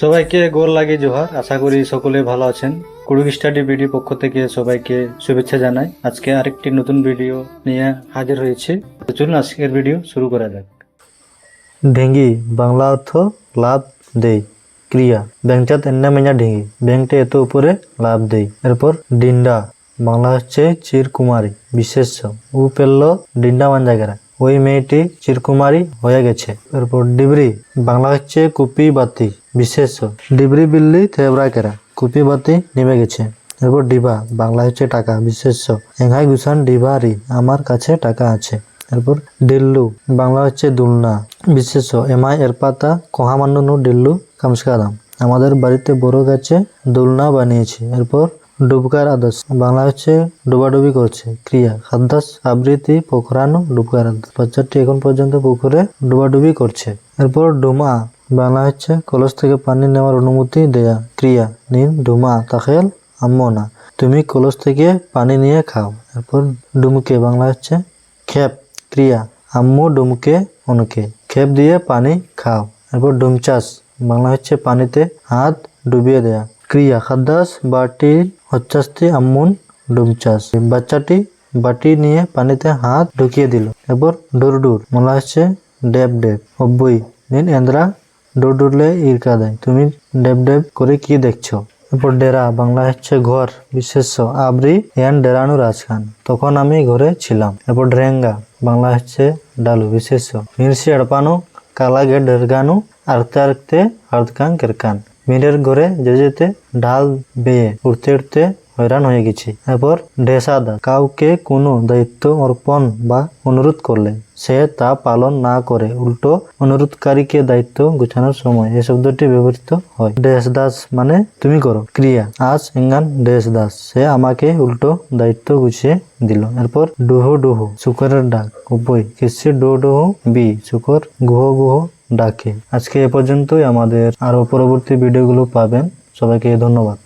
সবাইকে গোর লাগে জোহার। আশা করি সকলে ভালো আছেন। কুড়ুক স্টাডি ভিডিও পক্ষ থেকে সবাইকে শুভেচ্ছা জানাই। আজকে আরেকটি নতুন ভিডিও নিয়ে হাজির হয়েছে। চলুন আজকের ভিডিও শুরু করা যাক। ঢেঙ্গি, বাংলা অর্থ, লাভ, দেই, ক্রিয়া। ব্যাংচাত এন্না মেঞ্জা ঢেঙ্গি। ব্যাংকটা এত উপরে, লাভ, দেই। এরপর ডিন্ডা। বাংলা হচ্ছে চিরকুমারী, বিশেষ্য। উ পেললো ডিন্ডা মাঞ্জাগেরা। ওই মেয়েটি চিরকুমারী হয়ে গেছে। এরপর ডিবরি, বাংলা হচ্ছে কুপি বাতি বিশেষ্য ডিবরি বিল্লি থেবরা কেরা কুপি বাতি নিভে গেছে। এরপর ডিবা বাংলা হচ্ছে টাকা বিশেষ্য এঙ্গাই গুসান, ডিবা রি, আমার কাছে টাকা আছে। এরপর ডিল্লু, বাংলা হচ্ছে দুলনা বিশেষ্য এমআই এর পাতা কহামান্নু ডিল্লু কামসকাদাম আমাদের বাড়িতে বড় গাছে দোলনা বানিয়েছি। এরপর ডুবকার আদাস বাংলা হচ্ছে ডুবাডুবি করছে, ক্রিয়া, খাদ্যাস, আবৃত্তি, পোখরানো ডুবকার আদাস বাচ্চাটি এখন পর্যন্ত পুকুরে ডুবাডুবি করছে। এরপর ডুমা বাংলা হচ্ছে কলস থেকে পানি নেওয়ার অনুমতি দেয়া, ক্রিয়া নিন ডুমা, তাখেল আম্মো না তুমি কলস থেকে পানি নিয়ে খাও। এরপর ডুমকে বাংলা হচ্ছে খেপ, ক্রিয়া, আম্মু ডুমকে, অনুকে। খেপ দিয়ে পানি খাও। এরপর ডুমচাষ বাংলা হচ্ছে পানিতে হাত ডুবিয়ে দেয়া। ক্রিয়া খাদ্যাস, বাটি হচ্ছাস্তি আম্মুন ডুমচাষ বাচ্চাটি বাটি নিয়ে পানিতে হাত ঢুকিয়ে দিল। এরপর ডুরডুর বাংলা হচ্ছে ডেব ডেব। অব্বই, নিন এন্দ্রা, ডুরডুরলে ইরকা দেয়। তুমি ডেব ডেব করে কি দেখছ? এরপর ডেরা বাংলা হচ্ছে ঘর, বিশেষ্য, আবরি এন ডেরানু রাজখান। তখন আমি ঘরে ছিলাম। এরপর ড্রেঙ্গা বাংলা হচ্ছে ডালু, বিশেষ্য। মির্সি এড়পানো কালাগে ডেরগানু, আরতে আরতে আর্দকান কেরকান। মিরের ঘরে যে যেতে ঢাল বেয়ে উঠতে উঠতে হয়রান হয়ে গেছি। এরপর ঢেসাদা কাউকে কোনো দায়িত্ব অর্পণ বা অনুরোধ করলে। সে তা পালন না করে। উল্টো অনুরোধকারীকে দায়িত্ব গুছানোর সময় এই শব্দটি ব্যবহৃত হয়। ডেস দাস মানে তুমি করো। ক্রিয়া। আজ ইঙ্গান ডেস দাস সে আমাকে উল্টো দায়িত্ব গুছিয়ে দিল। এরপর ডুহু ডুহু, শুকরের ডাক উপই। কিসে ডো ডুহু, বি। শুকর গুহ গুহ ডাকে। আজকে এ পর্যন্তই। আমাদের আরও পরবর্তী ভিডিওগুলো পাবেন। সবাইকে ধন্যবাদ।